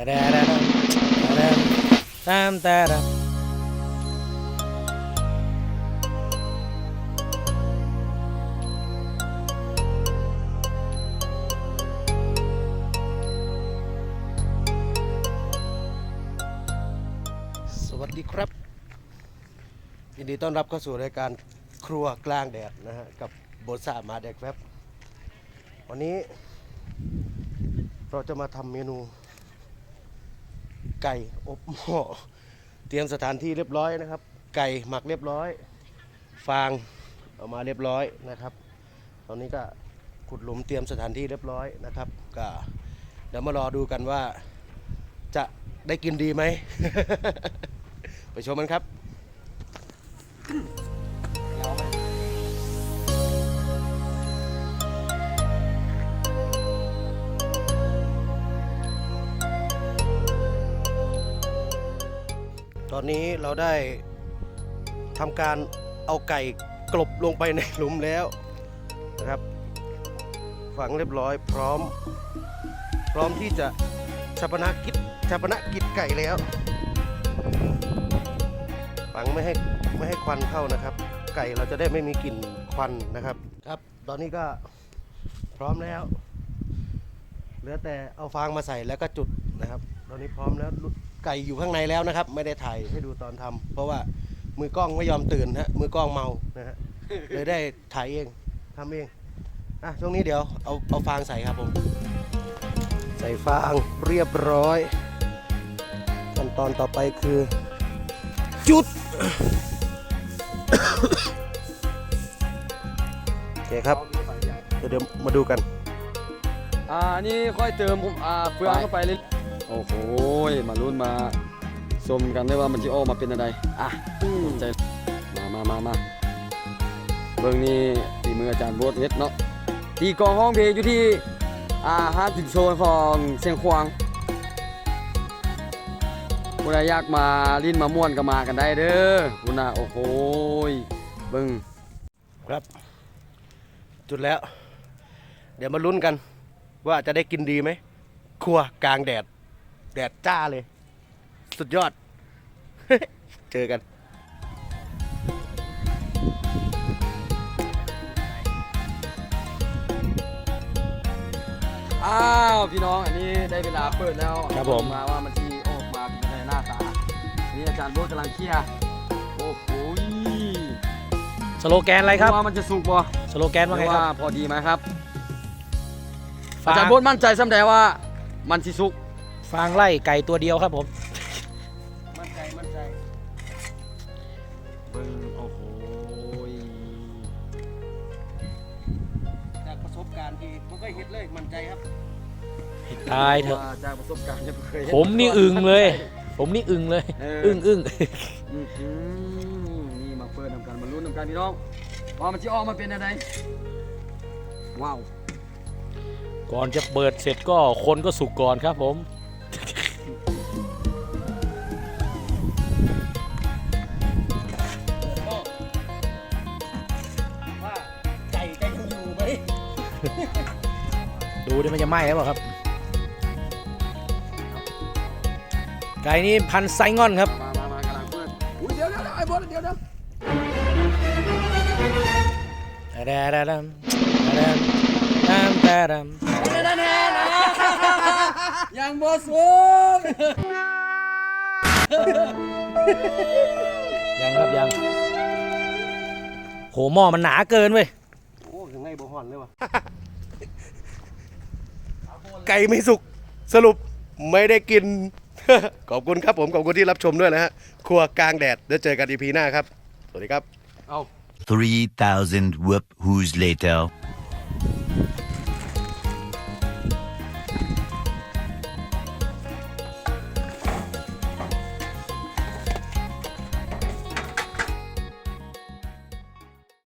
ตามตามสวัสดีครับ ยินดีต้อนรับเข้าสู่รายการครัวกลางแดดนะฮะ กับโบทสามาแดกแฟบวันนี้เราจะมาทำเมนู ไก่อบหม้อเตรียมสถานที่เรียบร้อยนะครับ ไก่หมักเรียบร้อย ฟางเอามาเรียบร้อยนะครับ ตอนนี้ก็ขุดหลุมเตรียมสถานที่เรียบร้อยนะครับ ก็เดี๋ยวมารอดูกันว่าจะได้กินดีไหม ไปชมมันครับ ตอนนี้เราได้ทำการเอาไก่กลบลงไปในหลุมแล้วนะครับ ฝังเรียบร้อยพร้อม พร้อมที่จะชาปนกิจชาปนกิจไก่แล้วฝังไม่ให้ไม่ให้ควันเข้านะครับ ไก่เราจะได้ไม่มีกลิ่นควันนะครับครับ ตอนนี้ก็พร้อมแล้ว เหลือแต่เอาฟางมาใส่แล้วก็จุดนะครับ ตอนนี้พร้อมแล้ว ไก่อยู่ข้างในแล้วนะครับ ไม่ได้ถ่ายให้ดูตอนทำเพราะว่ามือกล้องไม่ยอมตื่นฮะมือกล้องเมานะฮะเลยได้ถ่ายเองทำเองอะช่วงนี้เดี๋ยวเอาเอาฟางใส่ครับผม ใส่ฟางเรียบร้อยขั้นตอนต่อไปคือ จุดโอเคครับเดี๋ยวเดี๋ยวมาดูกัน อ่านี่ค่อยเติมผมอ่าเฟืองเข้าไปเลย โอ้โหมาลุ้นมาชมกันได้ว่ามันจะออกมาเป็นอะไรอะสนใจมามามามาเบื้องนี้ตีมืออาจารย์โบดเน็ตเนาะตีกลองห้องเพลงอยู่ที่อ่าฮาร์ดดิโซนของเชียงควางผู้ใดอยากมาลิ้นมาม่วนก็มากันได้เด้อคุณน่ะโอ้โหเบิ่งครับ จุดแล้ว เดี๋ยวมาลุ้นกัน ว่าจะได้กินดีไหมครัวกลางแดด แดดจ้าเลย สุดยอด เจอกันอ้าวพี่น้องอันนี้ได้เวลาเปิดแล้วครับผม มาว่ามันที่ออกมาเป็นยังไงหน้าตาอันนี้อาจารย์โบ๊ทกำลังเคลียร์โอ้โหสโลแกนอะไรครับว่ามันจะสุกบ่สโลแกนว่าไงหรือคว่ารับพอดีไหมครับฟางอาจารย์โบ๊ทมั่นใจสำแดงว่ามันสิสุก ฟางไล่ไก่ตัวเดียวครับผม มั่นใจ มั่นใจเบิ่งโอ้โหจากประสบการณ์ที่ผมก็เห็นเลยมั่นใจครับตายเถอะ ว่าจากประสบการณ์จะเคยเห็ผมนี่อึงเลย ผมนี่อึงเลย เอออึ้งอึ้งอื้อหือนี่มาเปิดนำกันมาลุ้นนำกันพี่น้องว่ามันจะออกมาเป็นอะไรว้าวก่อนจะเปิดเสร็จก็คนก็สุกก่อนครับผม ดูดิมันจะไหม้หรือเปล่าครับ ไก่นี่พันไซงอนครับ มามามากำลังเปิดอุ้ยเดี๋ยวเดี๋ยวเดี๋ยวไอ้บอสเดี๋ยวเดี๋ยวแดดดำแดดดำแดดดยังบอสุกำยังครับยังโหหม้อมันหนาเกินเว้ย โอ้ถึงไงบ่ห่อนเลยวะไก่ไม่สุกสรุปไม่ได้กิน ขอบคุณครับผม ขอบคุณที่รับชมด้วยนะฮะ ครัวกลางแดดแล้วเจอกันอีพีหน้าครับ สวัสดีครับ เอา 3,000 whoop who's later.